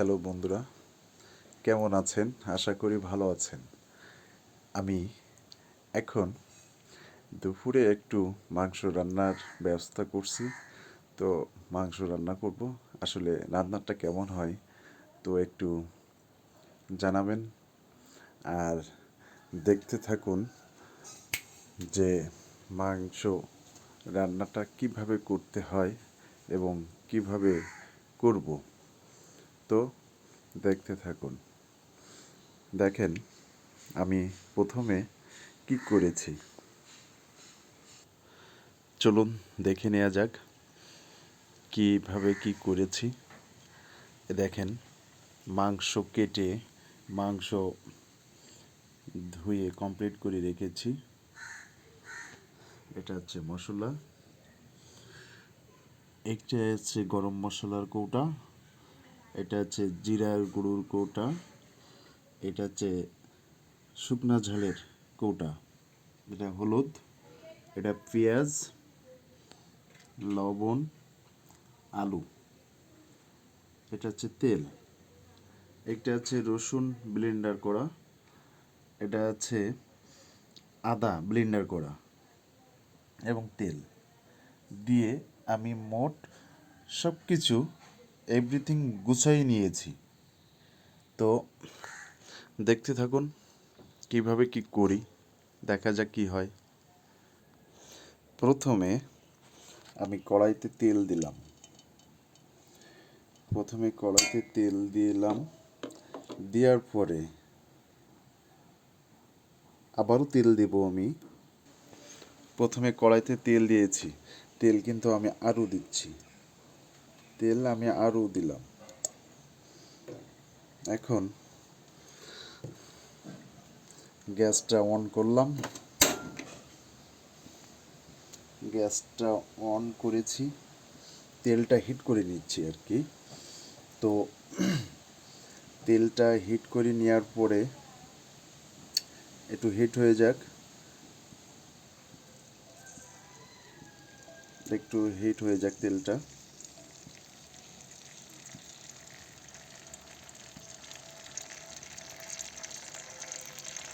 Hello বন্ধুরা, কেমন আছেন? আশা করি ভালো আছেন। আমি এখন দুপুরে একটু মাংস রান্নার ব্যবস্থা করছি। তো মাংস রান্না করব। আসলে রান্নাটা কেমন হয় তো একটু জানাবেন। আর দেখতে থাকুন যে মাংস রান্নাটা কীভাবে করতে হয় এবং কীভাবে করব। তো দেখতে থাকুন। দেখেন, আমি প্রথমে কি করেছি। চলুন দেখে নেওয়া যাক, কীভাবে কি করেছি। দেখেন, মাংস কেটে মাংস ধুয়ে কমপ্লিট করে রেখেছি। এটা হচ্ছে মশলা। একটা হচ্ছে গরম মশলার কৌটা। এটা হচ্ছে জিরার গুঁড়োর কৌটা, এটা হচ্ছে শুকনা ঝালের কৌটা, এটা হলুদ, এটা পেঁয়াজ, লবণ, আলু, এটা হচ্ছে তেল, একটা হচ্ছে রসুন ব্লেন্ডার করা, এটা হচ্ছে আদা ব্লেন্ডার করা এবং তেল, দিয়ে আমি মোট সব কিছু এভরিথিং গুছাই নিয়েছি। তো দেখতে থাকুন, কীভাবে কি করি, দেখা যাক কি হয়। প্রথমে আমি কড়াইতে তেল দিলাম। প্রথমে কড়াইতে তেল দিলাম। দেওয়ার পরে আবারও তেল দেব আমি। প্রথমে কড়াইতে তেল দিয়েছি। তেল কিন্তু আমি আরও দিচ্ছি। তেল আমি আরও দিলাম। এখন গ্যাসটা অন করলাম। গ্যাসটা অন করেছি। তেলটা হিট করে নিচ্ছি আর কি। তো তেলটা হিট করে নেওয়ার পরে একটু হিট হয়ে যাক। একটু হিট হয়ে যাক তেলটা।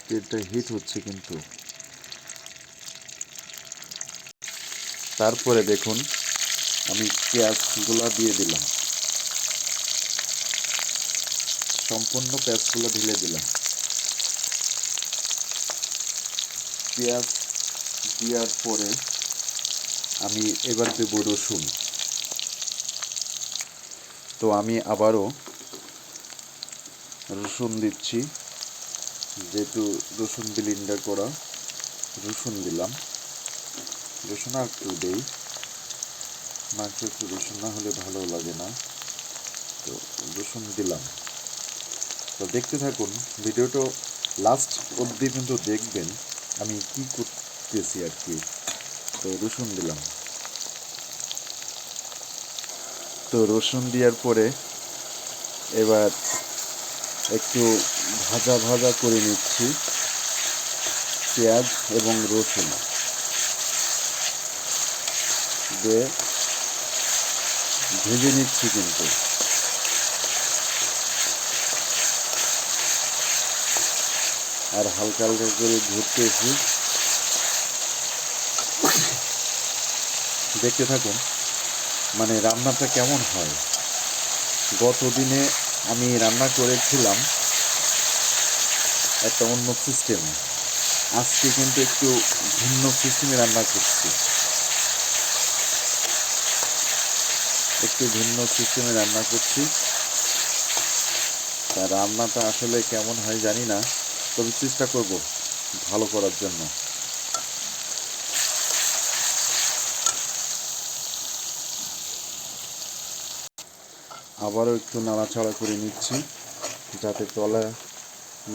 তেলটা হিট হচ্ছে কিন্তু। তারপরে দেখুন, আমি পেঁয়াজগুলো দিয়ে দিলাম। সম্পূর্ণ পেঁয়াজগুলো ঢেলে দিলাম। পেঁয়াজ দেওয়ার পরে আমি এবার দেব রসুন। তো আমি আবারও রসুন দিচ্ছি। যেহেতু রসুন ব্লিন্ডার করা, রসুন দিলাম। রসুন আর একটু দেই। মাংস একটু রসুন না হলে ভালো লাগে না। তো রসুন দিলাম। তো দেখতে থাকুন, ভিডিওটা লাস্ট অবধি কিন্তু দেখবেন আমি কি করতেছি আর কি। তো রসুন দিলাম। তো রসুন দেওয়ার পরে এবার একটু ভাজা ভাজা করে নিচ্ছি। পেঁয়াজ এবং রসুন। দিয়ে ভেজে নিচ্ছি কিন্তু। আর হালকা হালকা করে ঘুরতেছি দেখতে থাকুন মানে রান্নাটা কেমন হয়? গত দিনে আমি রান্না করেছিলাম একটা অন্য সিস্টেমে। আজকে কিন্তু একটু ভিন্ন সিস্টেমে রান্না করছি। একটু ভিন্ন সিস্টেমে রান্না করছি। তা রান্নাটা আসলে কেমন হয় জানি না, তবে চেষ্টা করব ভালো করার জন্য। আবারও একটু নাড়াচাড়া করে নিচ্ছি যাতে তলা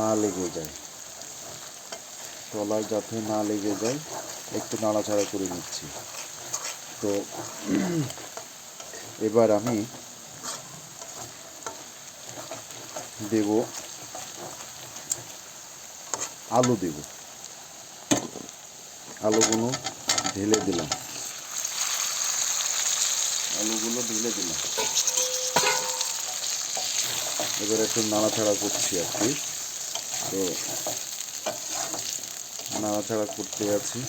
না লেগে যায়। তলায় যাতে না লেগে যায়, একটু নাড়াচাড়া করে নিচ্ছি। তো এবার আমি দেব, আলু দেব। আলুগুলো ঢেলে দিলাম। আলুগুলো ঢেলে দিলাম। এবার একটু নাড়াচাড়া করছি আর কি। তো নাড়াচাড়া করতে আছি।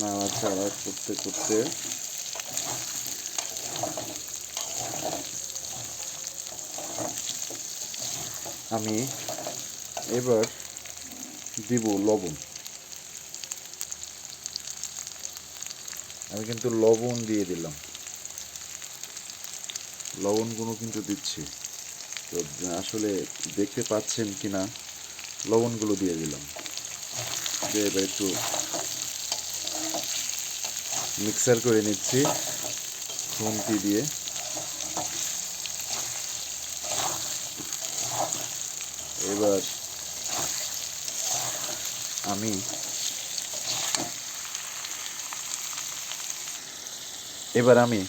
নাড়াচাড়া করতে করতে আমি এবার দিব লবণ। আমি কিন্তু লবণ দিয়ে দিলাম। লবণগুলো কিন্তু দিচ্ছি। তো, আসলে দেখতে পাচ্ছেন কি না লবণগুলো দিয়ে দিলাম। দিয়ে এবার একটু মিক্সার করে নিচ্ছি খুন্তি দিয়ে। এবার আমি এবার আমি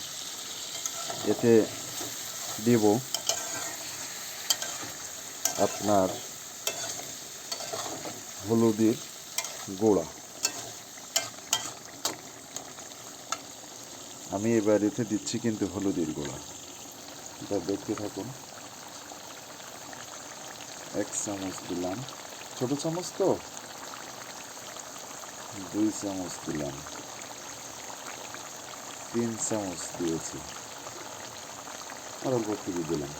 এতে দেব আপনার হলুদের গোড়া। আমি এবার এতে দিচ্ছি কিন্তু হলুদের গোড়া। এটা দেখতে থাকুন। এক চামচ দিলাম। ছোট চামচ তো? দুই চামচ দিলাম। তিন চামচ দিয়েছি। আর অল্প দিলাম।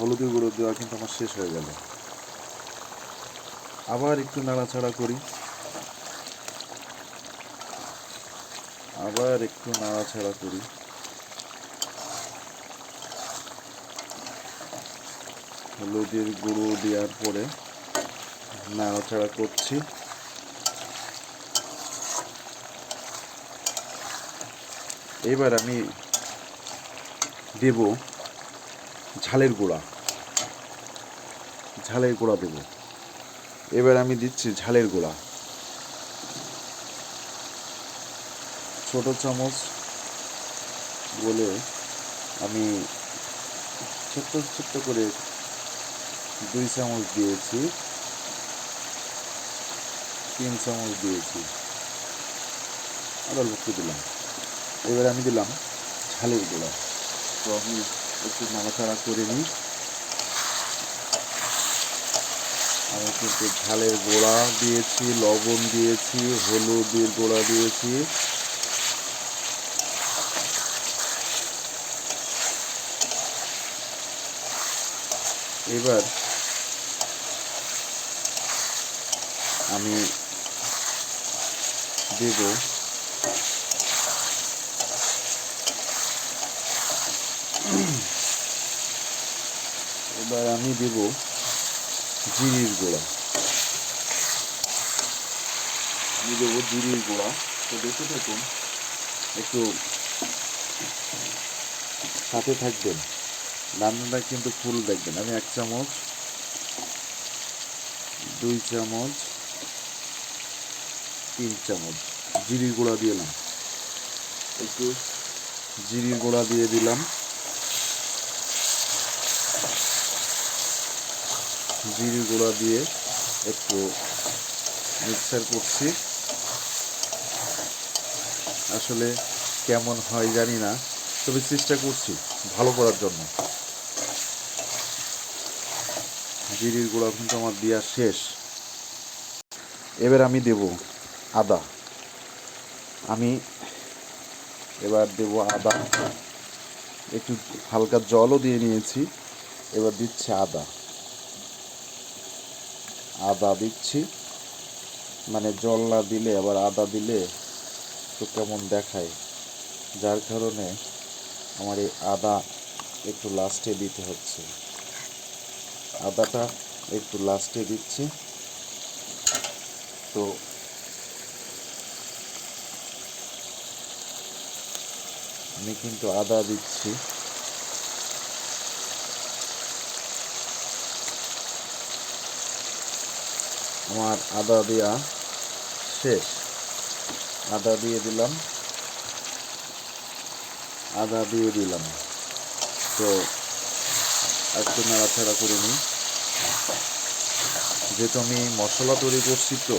হলুদের গুঁড়ো দেওয়া কিন্তু আমার শেষ হয়ে গেল। আবার একটু নাড়াচাড়া করি। আবার একটু নাড়াচাড়া করি। হলুদের গুঁড়ো দেওয়ার পরে নাড়াচাড়া করছি। এবার আমি দেব ঝালের গুঁড়া। ঝালের গুঁড়া দেব। এবার আমি দিচ্ছি ঝালের গুঁড়া। ছোট চামচ বলে আমি ছোট্ট ছোট্ট করে দুই চামচ দিয়েছি। তিন চামচ দিয়েছি। আর অল্প দিলাম। এবার আমি দিলাম ঝালের গুঁড়া। তো আমি একটু নাড়াচাড়া করে নিই। আমি কিন্তু ঝালের গোড়া দিয়েছি, লবণ দিয়েছি, হলুদের গোড়া দিয়েছি। এবার আমি দেব এবার আমি দেব জিরির গোড়া। আমি দেবো জিরির গোড়া। তো দেখে থাকুন, একটু সাথে থাকবেন। রান্নাটা কিন্তু ফুল দেখবেন। আমি এক চামচ, দুই চামচ, তিন চামচ জিরির গুঁড়া দিলাম। একটু জিরির গুঁড়া দিয়ে দিলাম। জিরির গুঁড়া দিয়ে একটু মিক্সার করছি। আসলে কেমন হয় জানি না, তবে চেষ্টা করছি ভালো করার জন্য। জিরির গুঁড়া কিন্তু আমার দেওয়া শেষ। এবার আমি দেব আদা। আমি এবার দেব আদা। একটু হালকা জলও দিয়ে নিয়েছি, এবার দিচ্ছে আদা। আদা দিচ্ছি। মানে জল না দিলে, আবার আদা দিলে তো কেমন দেখায়। যার কারণে আমার এই আদা একটু লাস্টে দিতে হচ্ছে। আদাটা একটু লাস্টে দিচ্ছি। তো আমি কিন্তু আদা দিচ্ছি। আমার আদা দেওয়া শেষ। আদা দিয়ে দিলাম। আদা দিয়ে দিলাম। তো একটু নাড়াচাড়া করে নিই। যেহেতু আমি মশলা তৈরি করছি তো,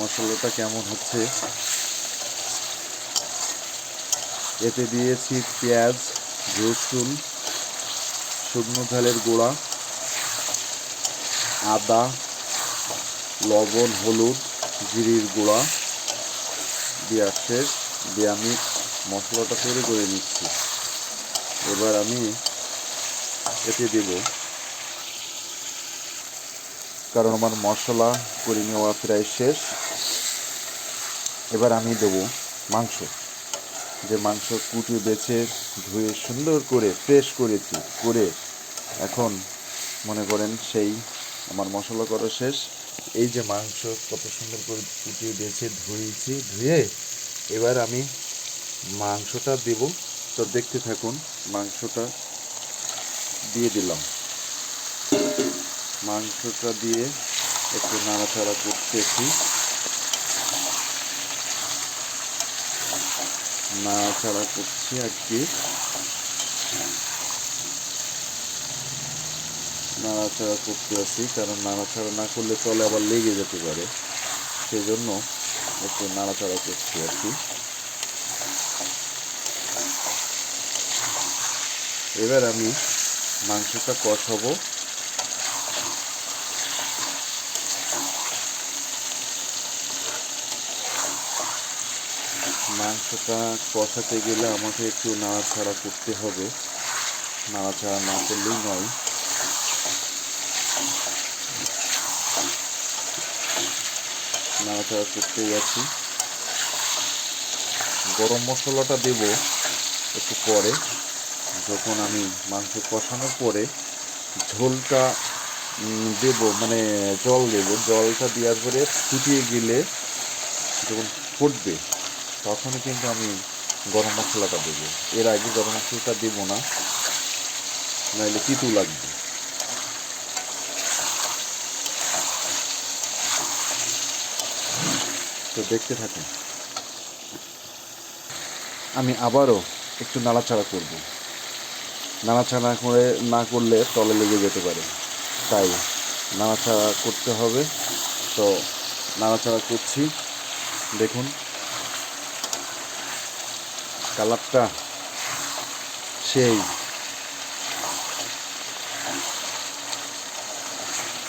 মশলাটা কেমন হচ্ছে? এতে দিয়েছি পেঁয়াজ, রসুন, শুকনো ঝালের গুঁড়া। আদা, লবণ, হলুদ, জিরির গুঁড়া দেওয়া শেষ দিয়ে আমি মশলাটা তৈরি করে নিচ্ছি। এবার আমি এতে দেব। কারণ আমার মশলা করে নেওয়া প্রায় শেষ। এবার আমি দেব মাংস। যে মাংস কুটি, বেছে, ধুয়ে সুন্দর করে ফ্রেশ করেছি, করে এখন মনে করেন সেই আমার মশলা করা শেষ। এই যে মাংস কত সুন্দর করে কুটিয়ে বেছে ধুয়েছি, ধুয়ে এবার আমি মাংসটা দেব। তো দেখতে থাকুন, মাংসটা দিয়ে দিলাম। মাংসটা দিয়ে একটু নাড়াচাড়া করতেছি। নাড়াচাড়া করছি আর কি। নাড়াচাড়া করতে আছি কারণ নাড়াচাড়া না করলে চলে আবার লেগে যেতে পারে। সেজন্য একটু নাড়াচাড়া করছি আর কি। এবার আমি মাংসটা কষাবো। মাংসটা কষাতে গেলে আমাকে একটু নাড়াচাড়া করতে হবে। নাড়াচাড়া না করলেই নয়। নাড়াচাড়া করতে যাচ্ছি গরম মশলাটা দেব একটু পরে। যখন আমি মাংস কষানোর পরে ঝোলটা দেব মানে জল দেব। জলটা দেওয়ার পরে ফুটিয়ে গেলে যখন ফুটবে তখন কিন্তু আমি গরম মশলাটা দেবো। এর আগে গরম মশলাটা দেবো না, নাহলে তিতু লাগবে। তো দেখতে থাকুন। আমি আবারও একটু নাড়াচাড়া করব। নাড়াচাড়া করে না করলে তলে লেগে যেতে পারে। তাই নাড়াচাড়া করতে হবে। তো নাড়াচাড়া করছি। দেখুন। কালারটা সেই।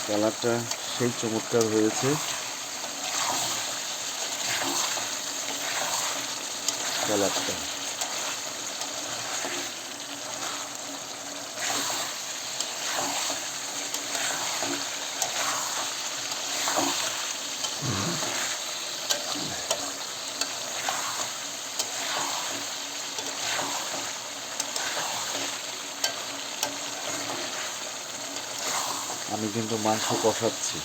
কালারটা সেই চমৎকার হয়েছে। কালারটা আমি কিন্তু মাংস কষাচ্ছি।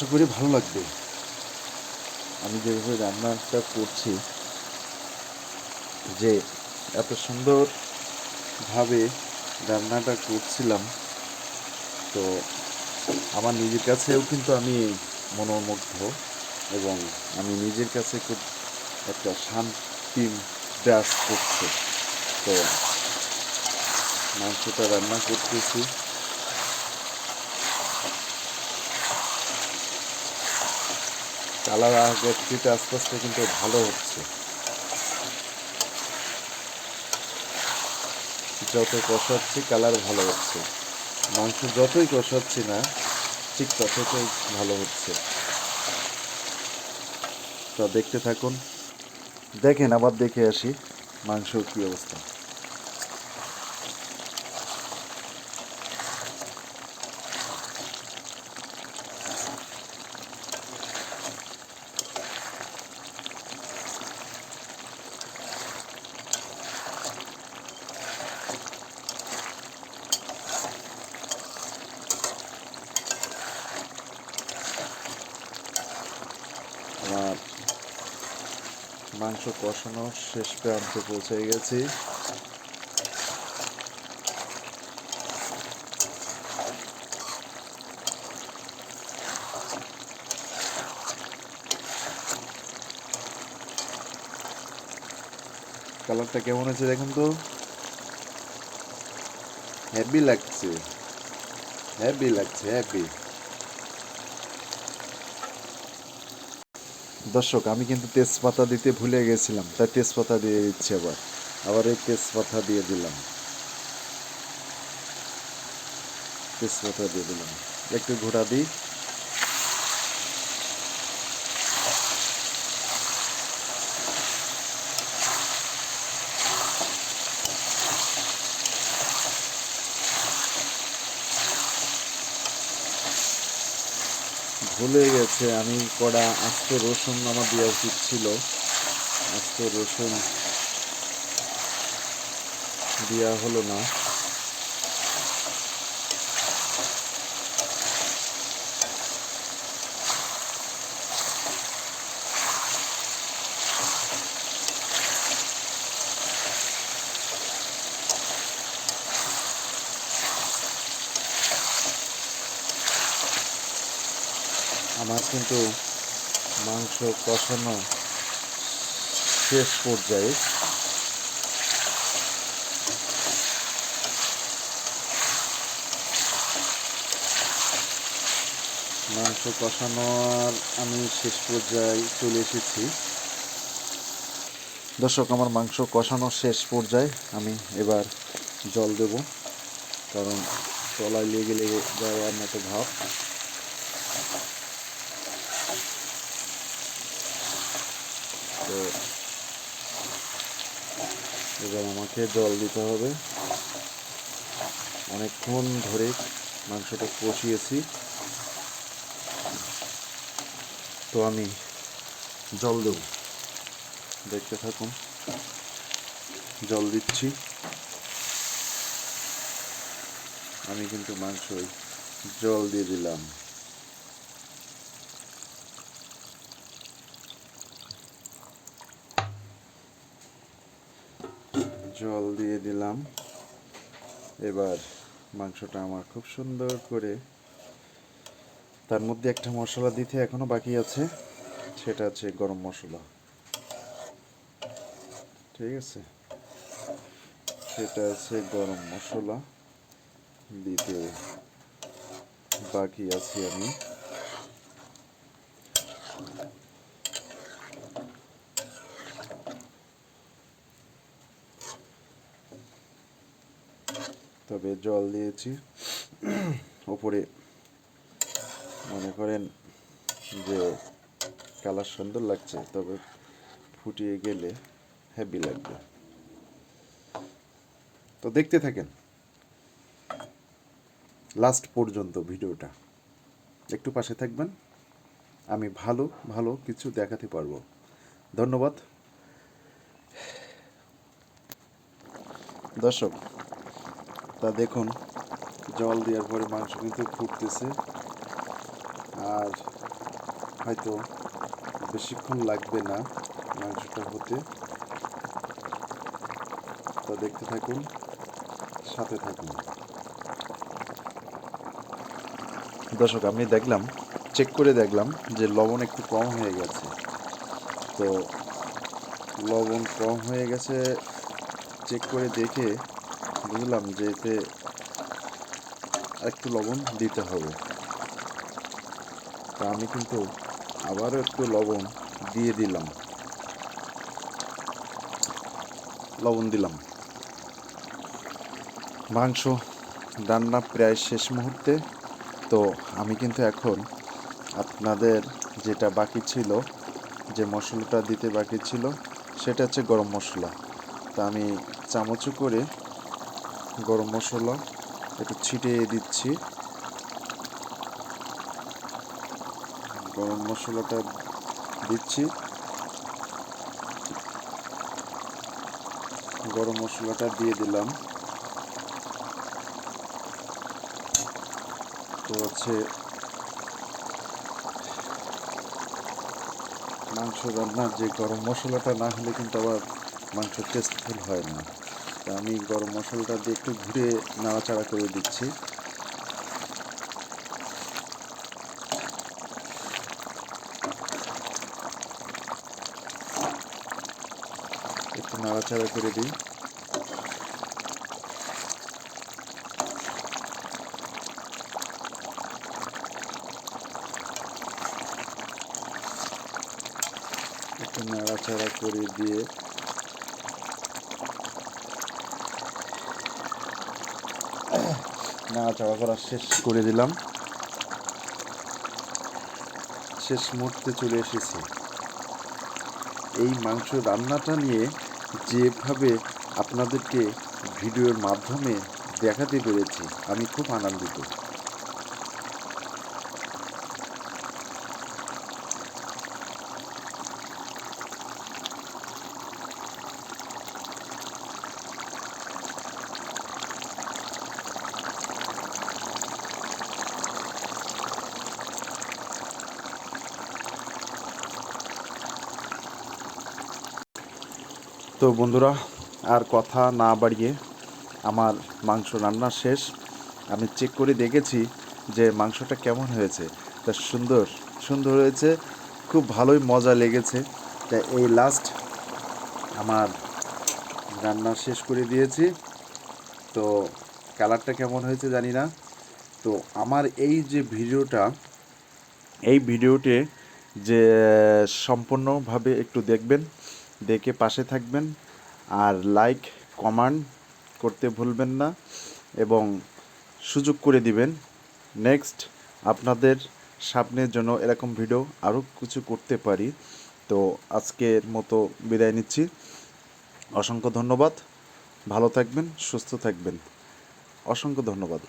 আশা করি ভালো লাগবে। আমি যেভাবে রান্নাটা করছি, যে এত সুন্দরভাবে রান্নাটা করছিলাম, তো আমার নিজের কাছেও কিন্তু আমি মনোমুগ্ধ এবং আমি নিজের কাছে খুব একটা শান্তি ব্যাস করছে। তো মাংসটা রান্না করতেছি। কালার আগের আস্তে আস্তে কিন্তু ভালো হচ্ছে। যত কষাচ্ছি, কালার ভালো হচ্ছে। মাংস যতই কষাচ্ছি না, ঠিক ততটাই ভালো হচ্ছে। তো দেখতে থাকুন। দেখেন, আবার দেখে আসি মাংস কি অবস্থা। মাংস কষানো শেষ প্রান্তে পৌঁছে গেছি। কালারটা কেমন আছে দেখুন তো? হ্যাপি লাগছে। হ্যাপি লাগছে হ্যাপি দর্শক, আমি কিন্তু তেজপাতা দিতে ভুলে গেছিলাম, তাই তেজপাতা দিয়ে দিচ্ছি আবার। আবার এই তেজপাতা দিয়ে দিলাম। তেজপাতা দিয়ে দিলাম। একটু ঘোরা দিই। ভুলে গেছে। আমি কড়া আস্ত রসুন আমার দেওয়া উচিত ছিল। আস্ত রসুন দেওয়া হলো না আমার কিন্তু মাংস কষানো শেষ পর্যায়ে মাংস কষানোর আমি শেষ পর্যায়ে চলে এসেছি। দর্শক, আমার মাংস কষানো শেষ পর্যায়ে আমি এবার জল দেব, কারণ তলায় লেগে লেগে যাওয়ার মতো ভাব। তো এবার আমাকে জল দিতে হবে। অনেকক্ষণ ধরে মাংসটা কষিয়েছি। তো আমি জল দেব। দেখতে থাকুন। জল দিচ্ছি। আমি কিন্তু মাংসই জল দিয়ে দিলাম। জল দিয়ে দিলাম। এবার মাংসটা আমার খুব সুন্দর করে তার মধ্যে একটা মশলা দিতে এখনও বাকি আছে, সেটা হচ্ছে গরম মশলা। ঠিক আছে? সেটা আছে গরম মশলা দিতে বাকি আছি আমি। তবে জল দিয়েছি। ওপরে মনে করেন যে কালার সুন্দর লাগছে, তবে ফুটিয়ে গেলে হ্যাপি লাগবে। তো দেখতে থাকেন। লাস্ট পর্যন্ত ভিডিওটা। একটু পাশে থাকবেন। আমি ভালো ভালো কিছু দেখাতে পারব। ধন্যবাদ। দর্শক তা দেখুন, জল দেওয়ার পরে মাংস কিন্তু ফুটতেছে। আর হয়তো বেশিক্ষণ লাগবে না মাংসটা হতে। তা দেখতে থাকুন, সাথে থাকুন। দর্শক, আমি দেখলাম, চেক করে দেখলাম যে লবণ একটু কম হয়ে গেছে। তো লবণ কম হয়ে গেছে, চেক করে দেখে বুঝলাম যে এতে একটু লবণ দিতে হবে। তা আমি কিন্তু আবারও একটু লবণ দিয়ে দিলাম। লবণ দিলাম। মাংস রান্না প্রায় শেষ মুহূর্তে। তো আমি কিন্তু এখন আপনাদের যেটা বাকি ছিল, যে মশলাটা দিতে বাকি ছিল, সেটা হচ্ছে গরম মশলা। তা আমি চামচে করে গরম মশলা, একটু ছিটিয়ে দিচ্ছি। গরম মশলাটা দিচ্ছি। গরম মশলাটা দিয়ে দিলাম। তো হচ্ছে মাংস রান্নার যে গরম মশলাটা না হলে কিন্তু আবার মাংস টেস্টফুল হয় না। তা আমি গরম মশলাটা দিয়ে একটু ঘুরে নাড়াচাড়া করে দিচ্ছি। একটু নাড়াচাড়া করে দিই। একটু নাড়াচাড়া করে দিয়ে নাড়াচাড়া করা শেষ করে দিলাম। শেষ মুহূর্তে চলে এসেছি। এই মাংস রান্নাটা নিয়ে যেভাবে আপনাদেরকে ভিডিওর মাধ্যমে দেখাতে পেরেছি, আমি খুব আনন্দিত। তো বন্ধুরা, আর কথা না বাড়িয়ে আমার মাংস রান্না শেষ। আমি চেক করে দেখেছি যে মাংসটা কেমন হয়েছে। তা সুন্দর সুন্দর হয়েছে, খুব ভালোই মজা লেগেছে। তা এই লাস্ট আমার রান্না শেষ করে দিয়েছি। তো কালারটা কেমন হয়েছে জানি না। তো আমার এই যে ভিডিওটা, এই ভিডিওতে যে সম্পূর্ণভাবে একটু দেখবেন। দেখে পাশে থাকবেন। আর লাইক কমেন্ট করতে ভুলবেন না এবং সুযোগ করে দিবেন। নেক্সট আপনাদের সামনের জন্য এরকম ভিডিও আরও কিছু করতে পারি। তো আজকের মতো বিদায় নিচ্ছি। অসংখ্য ধন্যবাদ। ভালো থাকবেন, সুস্থ থাকবেন। অসংখ্য ধন্যবাদ।